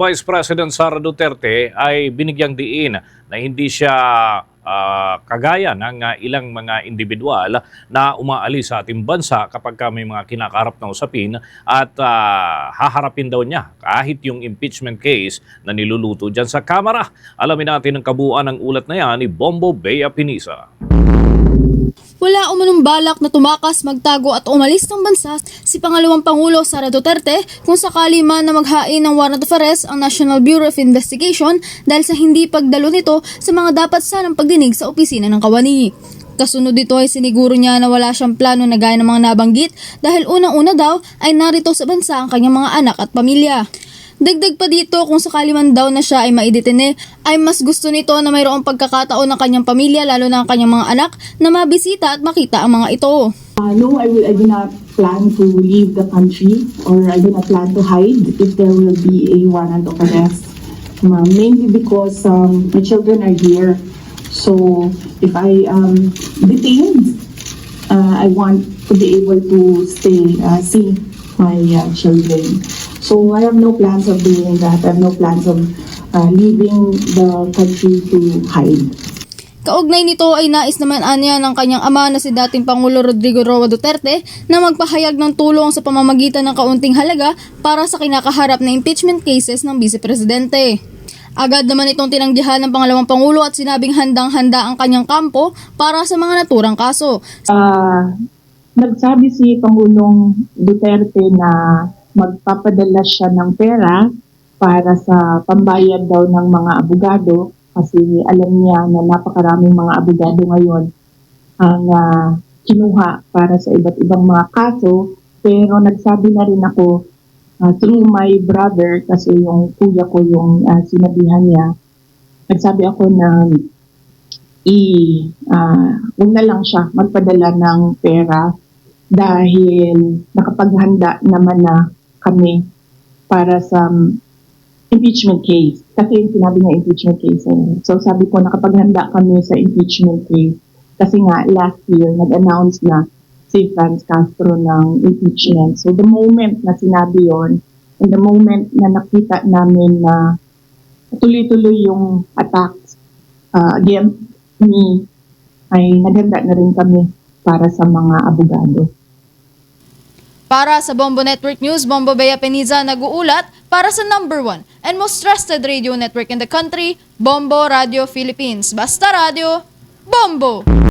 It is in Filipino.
Vice President Sara Duterte ay binigyang diin na hindi siya ah, kagaya ng ah, ilang mga individual na umaalis sa ating bansa kapag ka may mga kinakarap na usapin at ah, haharapin daw niya kahit yung impeachment case na niluluto dyan sa Kamara. Alamin natin ang kabuuan ng ulat na yan ni Bombo Bea Pinisa. Wala umanong balak na tumakas, magtago at umalis ng bansa si pangalawang Pangulo Sara Duterte kung sakali man na maghain ng warrant of arrest ang National Bureau of Investigation dahil sa hindi pagdalo nito sa mga dapat sanang pagdinig sa opisina ng kawani. Kasunod dito ay siniguro niya na wala siyang plano na gaya ng mga nabanggit dahil unang-una daw ay narito sa bansa ang kanyang mga anak at pamilya. Dagdag pa dito kung sakali man daw na siya ay maidetene, ay mas gusto nito na mayroong pagkakataon ng kanyang pamilya lalo na ang kanyang mga anak na mabisita at makita ang mga ito. Uh, no, I, will, I do not plan to leave the country or I do not plan to hide if there will be a warrant of arrest. Uh, mainly because um, my children are here. So if I am detained, uh, I want to be able to stay, uh, see my uh, children. So I have no plans of doing that. I have no plans of uh, leaving the country to hide. Kaugnay nito ay nais naman anya ng kanyang ama na si dating Pangulo Rodrigo Roa Duterte na magpahayag ng tulong sa pamamagitan ng kaunting halaga para sa kinakaharap na impeachment cases ng Vice Presidente. Agad naman itong tinanggihan ng pangalawang Pangulo at sinabing handang-handa ang kanyang kampo para sa mga naturang kaso. Ah, nagsabi si Pangulong Duterte na magpapadala siya ng pera para sa pambayad daw ng mga abogado kasi alam niya na napakaraming mga abogado ngayon ang ah, kinuha para sa iba't ibang mga kaso. Pero nagsabi na rin ako ah, through my brother kasi yung kuya ko yung ah, sinabihan niya. Nagsabi ako na i huwag na lang siya magpadala ng pera dahil nakapaghanda naman na kami para sa um, impeachment case. Kasi yung sinabi niya impeachment case. eh. So sabi ko nakapaghanda kami sa impeachment case. Kasi nga last year nag-announce na si Franz Castro ng impeachment. So the moment na sinabi yon and the moment na nakita namin na tuloy-tuloy yung attacks uh, against me, ay naghanda na rin kami para sa mga abogado. Para sa Bombo Network News, Bombo Bea Peniza nag-uulat para sa number one and most trusted radio network in the country, Bombo Radio Philippines. Basta Radio, Bombo!